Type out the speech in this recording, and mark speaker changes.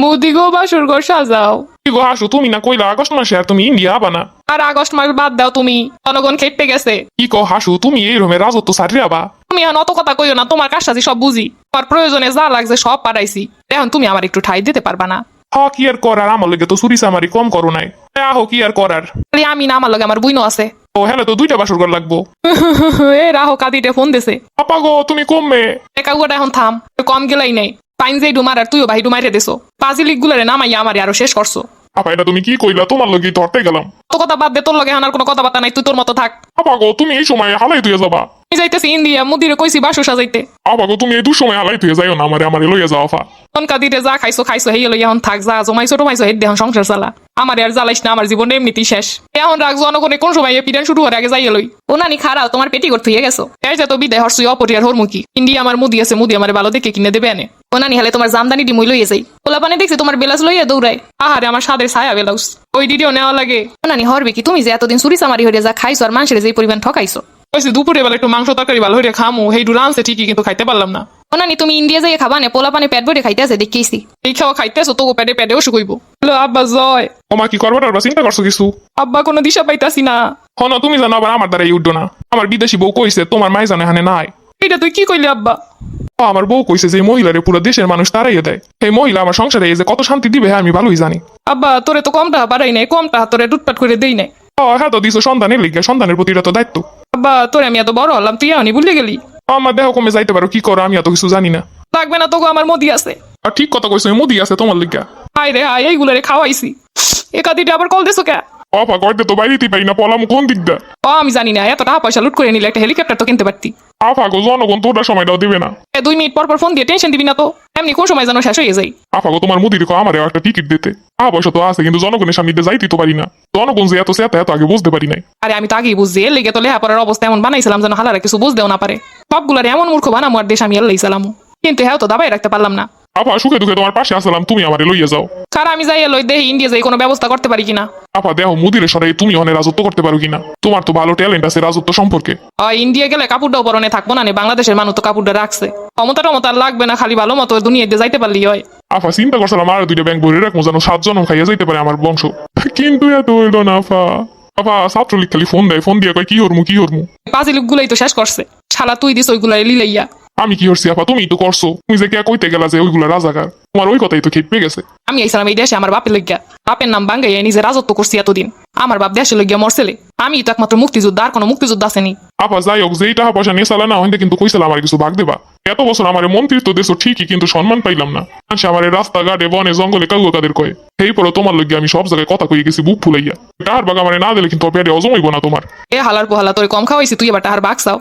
Speaker 1: মুদি গো বাসুর ঘর সাজাও।
Speaker 2: কি গো হাসু তুমি না কইলা আগস্ট মাসে আর তুমি ইন্ডিয়া আবা না?
Speaker 1: আর আগস্ট মাস বাদ দাও তুমি জনগণ খেপে গেছে।
Speaker 2: কি কো হাসু তুমি এই রকমের রাজত্ব সারিয়ে আবা
Speaker 1: তুমি এখন অত কথা কইও না তোমার কাজটাজি সব বুঝি? তোমার প্রয়োজনে যা লাগছে সব পাঠাইছি। এখন তুমি আমার একটু ঠাই দিতে পারবা না।
Speaker 2: হ কি আর করার আমার লগে তো চুরি চামারি কম করো নাই। এ, আহো কি আর করার?
Speaker 1: খালি আমি না আমার লগে আমার বুইনো আছে।
Speaker 2: ও হ্যালো তো দুইটা বাসর ঘর লাগবো।
Speaker 1: এ রাহো কাদিতে ফোন দিছে।
Speaker 2: আপা গো তুমি কমবে।
Speaker 1: একা এখন থাম কম গেলাই নাই। পাইন যে ডুমার আর তুইও ভাই ডুমাইরে দিছো। পাজিলিক গুলারে নামাইয়া আমারে আরও শেষ করছ।
Speaker 2: আপা এটা তুমি কি কইলা? তোমার লগে ধরতে গেলাম।
Speaker 1: তো কথা বাদ দে তোর লগে এখন আর কোনো কথাবার্তা নাই তুই তোর মতো থাক।
Speaker 2: আপা গো তুমি এই সময় হালাই তুই যাবা।
Speaker 1: আমি যাইতেছি ইন্ডিয়া মুদিরে কইছি বাসু সাজাইতে।
Speaker 2: আপা গো তুমি এই দুসময় হালাই তুই যাইও না আমারে আমারে লইয়া যাও
Speaker 1: তখন কাদিতে যা খাইছো খাইছো হেই লই এখন থাক যা জমাইছো টমাইছো হেই দেহন সংসার চালা। আমার আর জ্বালাইস না আমার জীবন এমনিতেই শেষ। এখন রাখ জনগণে কোন সময় পিডান শুরু হওয়ার আগে যাইয়ে লই। ও নানি খারাও তোমার পেটি করতে হয়ে গেছো। এই যে তো বিদায় হরসুই অপরিয়ার হরমুখী। ইন্ডিয়া আমার মুদি আছে মুদি আমার ভালো দেখে কিনে দেবে আনে ও নানি হালে তোমার জামদানি ডিমুই লইয়ে যাই। ওলা পানে দেখছি তোমার বেলাস লইয়া দৌড়ায়। আহারে আমার সাদের ছায়া বেলাউস। ওই ডিডিও নেওয়া লাগে। নানি হরবে কি? তুমি যে এতদিন চুরি চামারি হয়ে যা খাইছো আর মানুষের যে পরিমাণ ঠকাইছো।
Speaker 2: ওইসে দুপুরে বেলা একটু মাংস তরকারি ভালো হইরে খামু। হেই ডু রানছে ঠিকই কিন্তু খাইতে পারলাম না।
Speaker 1: ও নানি তুমি ইন্ডিয়া যাইয়ে খাবা না? পোলা পানে পেট ভরে খাইতে আছে দেখেছি এই খাওয়া খাইতে আছো তো পেটে পেটেও শুকইব হ্যালো আব্বা জয়।
Speaker 2: ও কি করবার ওরা চিন্তা করছ কিছু?
Speaker 1: আব্বা কোনো দিশা পাইতাছি না।
Speaker 2: হন তুমি জানো আবার আমার দ্বারা উঠো না। আমার বিদেশি বউ কইছে তোমার মাই জানে হানে নাই।
Speaker 1: এটা তুই কি কইলি আব্বা?
Speaker 2: আমার বউ কইছে যে মহিলারে পুরো দেশের মানুষ তারাইয়ে দেয়। এই মহিলা আমার সংসারে এই যে কত শান্তি দিবে হ্যাঁ আমি ভালোই জানি।
Speaker 1: আব্বা তোরে তো কম টাকা পারাই নাই কম টাকা তোরে টুটপাট করে দেই নাই।
Speaker 2: ও হ্যাঁ তো দিছো সন্তানের লিগে সন্তানের প্রতি তো দায়িত্ব।
Speaker 1: আব্বা তোরে আমি এত বড় হলাম তুই এমনি ভুলে গেলি।
Speaker 2: আমার দেহ কমে যাইতে পারো কি করো আমি এত কিছু জানি না।
Speaker 1: লাগবে না তোকে আমার মোদি আছে।
Speaker 2: আর ঠিক কথা কইছো মুদি আছে তোমার লিগা।
Speaker 1: হাই রে হাই এইগুলারে খাওয়াইছি। একাদিটা আবার কল দিছো কে?
Speaker 2: অপা করতে তো বাইরেতে পারি না পলাম কোন দিকটা
Speaker 1: ও আমি জানি না এত টাকা পয়সা লুট করে নিলে একটা হেলিকপ্টার তো কিনতে পারতি।
Speaker 2: আফা গো জনগণ তোরা সময়টাও দিবে না।
Speaker 1: এ দুই মিনিট পর পর ফোন দিয়ে টেনশন দিবি না তো। এমনি কোন সময় যেন শেষ হয়ে যায়।
Speaker 2: আফা গো তোমার মুদি দেখো আমারও একটা টিকিট দিতে। টাকা পয়সা তো আছে কিন্তু জনগণের সামনে দিয়ে যাইতে তো পারি না। জনগণ যে এত সেটা এত আগে বুঝতে পারি নাই।
Speaker 1: আরে আমি তো আগেই বুঝছি এর লেগে তো লেহাপড়ার অবস্থা এমন বানাইছিলাম যেন হালারা কিছু বুঝতেও না পারে। সবগুলার এমন মূর্খ বানামো আর দেশ আমি এল্লাইছিলাম কিন্তু হ্যাঁ তো দাবাই রাখতে পারলাম না।
Speaker 2: আফা সুখে দুঃখে তোমার পাশে আসলাম তুমি আমারে লইয়া যাও।
Speaker 1: কারণ আমি যাই লই দেহি ইন্ডিয়া যাই কোনো ব্যবস্থা করতে পারি কিনা?
Speaker 2: আফা দেহ মুদিরে সরাই তুমি অনেক রাজত্ব করতে পারো কিনা? তোমার তো ভালো ট্যালেন্ট আছে রাজত্ব সম্পর্কে।
Speaker 1: ইন্ডিয়া গেলে কাপড়টাও পরনে থাকব না নে, বাংলাদেশের মানুষ তো কাপড়টা রাখছে। ক্ষমতা টমতা লাগবে না খালি ভালো মতো দুনিয়াতে যাইতে পারলি হয়।
Speaker 2: আফা চিন্তা করছিলাম আর দুইটা ব্যাংক ভরে রাখব যেন সাত জনম খাইয়া যাইতে পারে আমার বংশ। কিন্তু এত হইল না আফা আফা ছাত্রলীগ খালি ফোন দেয় ফোন দিয়ে কয় কি হরমু কি হরমু
Speaker 1: পাঁচিল গুলাই তো শেষ করছে। শালা তুই দিস ওইগুলাই লিলাইয়া।
Speaker 2: আমি কি করছি আপা তুমি তো করছ? তুমি যে কে কইতে গেলা যে ওইগুলা রাজাকার। তোমার ওই কথাই তো খেপে গেছে।
Speaker 1: আমি আইসালাম এই দেশে আমার বাপের লইগা। বাপের নাম বাঙ্গাইয়া নিজে রাজত্ব করছি এতদিন। আমার বাপ দেশে লইগা মরছেলে। আমি তো একমাত্র মুক্তিযুদ্ধ আর কোনো মুক্তিযুদ্ধ আসেনি
Speaker 2: আপা যাই হোক যেই টাকা পয়সা নিয়ে চালা না হইতে কিন্তু কইছিল আমার কিছু ভাগ দেবা। এত বছর আমার মন্ত্রিত্ব দেশ ঠিকই কিন্তু সম্মান পাইলাম না। মানুষ আমার রাস্তাঘাটে বনে জঙ্গলে কাউকে কাদের কয়ে? সেই পরে তোমার লগে আমি সব জায়গায় কথা কইয়ে গেছি বুক ফুলাইয়া। টাহার বাগ আমার না দিলে কিন্তু পেটে অজমাইব না তোমার।
Speaker 1: এ হালার পোহালা তোর কম খাওয়াইছি তুই এবার তাহার বাঘ চাও।